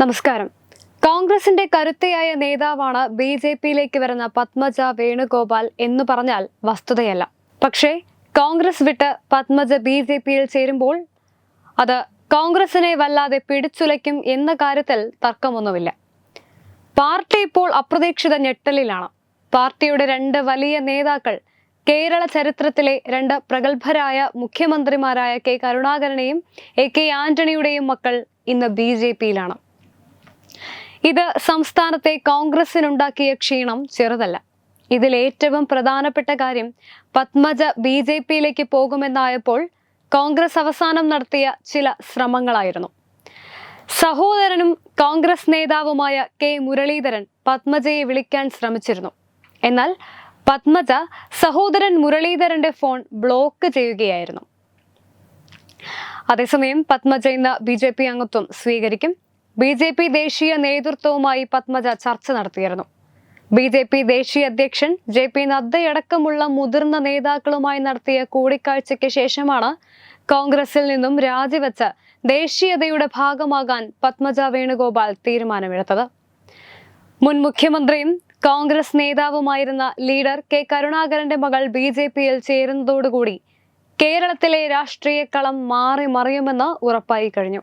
നമസ്കാരം. കോൺഗ്രസിന്റെ കരുത്തയായ നേതാവാണ് ബി ജെ പിയിലേക്ക് വരുന്ന പത്മജ വേണുഗോപാൽ എന്ന് പറഞ്ഞാൽ വസ്തുതയല്ല. പക്ഷേ കോൺഗ്രസ് വിട്ട് പത്മജ ബി ജെ പിയിൽ ചേരുമ്പോൾ അത് കോൺഗ്രസിനെ വല്ലാതെ പിടിച്ചുലയ്ക്കും എന്ന കാര്യത്തിൽ തർക്കമൊന്നുമില്ല. പാർട്ടി ഇപ്പോൾ അപ്രതീക്ഷിത ഞെട്ടലിലാണ്. പാർട്ടിയുടെ രണ്ട് വലിയ നേതാക്കൾ കേരള ചരിത്രത്തിലെ രണ്ട് പ്രഗത്ഭരായ മുഖ്യമന്ത്രിമാരായ കെ കരുണാകരനെയും എ കെ ആന്റണിയുടെയും മക്കൾ ഇന്ന് ബി ജെ പിയിലാണ്. ഇത് സംസ്ഥാനത്തെ കോൺഗ്രസിനുണ്ടാക്കിയ ക്ഷീണം ചെറുതല്ല. ഇതിൽ ഏറ്റവും പ്രധാനപ്പെട്ട കാര്യം പത്മജ ബി ജെ പിയിലേക്ക് പോകുമെന്നായപ്പോൾ കോൺഗ്രസ് അവസാനം നടത്തിയ ചില ശ്രമങ്ങളായിരുന്നു. സഹോദരനും കോൺഗ്രസ് നേതാവുമായ കെ മുരളീധരൻ പത്മജയെ വിളിക്കാൻ ശ്രമിച്ചിരുന്നു. എന്നാൽ പത്മജ സഹോദരൻ മുരളീധരന്റെ ഫോൺ ബ്ലോക്ക് ചെയ്യുകയായിരുന്നു. അതേസമയം പത്മജ ഇന്ന് ബി ജെ പി അംഗത്വം സ്വീകരിക്കും. ബി ജെ പി ദേശീയ നേതൃത്വവുമായി പത്മജ ചർച്ച നടത്തിയിരുന്നു. ബി ജെ പി ദേശീയ അധ്യക്ഷൻ ജെ പി നദ്ദയടക്കമുള്ള മുതിർന്ന നേതാക്കളുമായി നടത്തിയ കൂടിക്കാഴ്ചയ്ക്ക് ശേഷമാണ് കോൺഗ്രസിൽ നിന്നും രാജിവെച്ച് ദേശീയതയുടെ ഭാഗമാകാൻ പത്മജ വേണുഗോപാൽ തീരുമാനമെടുത്തത്. മുൻ മുഖ്യമന്ത്രിയും കോൺഗ്രസ് നേതാവുമായിരുന്ന ലീഡർ കെ കരുണാകരന്റെ മകൾ ബി ജെ പിയിൽ ചേരുന്നതോടുകൂടി കേരളത്തിലെ രാഷ്ട്രീയ കളം മാറി മറിയുമെന്ന് ഉറപ്പായി കഴിഞ്ഞു.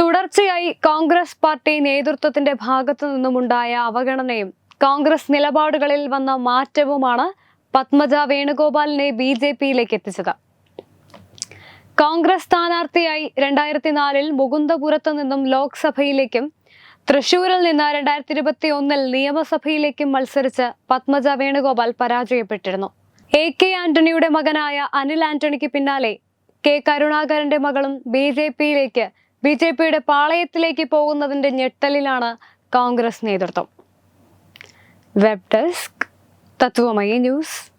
തുടർച്ചയായി കോൺഗ്രസ് പാർട്ടി നേതൃത്വത്തിന്റെ ഭാഗത്തു നിന്നുമുണ്ടായ അവഗണനയും കോൺഗ്രസ് നിലപാടുകളിൽ വന്ന മാറ്റവുമാണ് പത്മജ വേണുഗോപാലിനെ ബി ജെ പിയിലേക്ക് എത്തിച്ചത്. കോൺഗ്രസ് സ്ഥാനാർത്ഥിയായി രണ്ടായിരത്തി നാലിൽ മുകുന്ദപുരത്ത് നിന്നും ലോക്സഭയിലേക്കും തൃശൂരിൽ നിന്ന് രണ്ടായിരത്തി ഇരുപത്തി ഒന്നിൽ നിയമസഭയിലേക്കും മത്സരിച്ച് പത്മജ വേണുഗോപാൽ പരാജയപ്പെട്ടിരുന്നു. എ കെ ആന്റണിയുടെ മകനായ അനിൽ ആന്റണിക്ക് പിന്നാലെ കെ കരുണാകരന്റെ മകളും ബി ജെ പിയിലേക്ക് ബി ജെ പിയുടെ പാളയത്തിലേക്ക് പോകുന്നതിന്റെ ഞെട്ടലിലാണ് കോൺഗ്രസ് നേതൃത്വം. Web desk Tathwamayi news.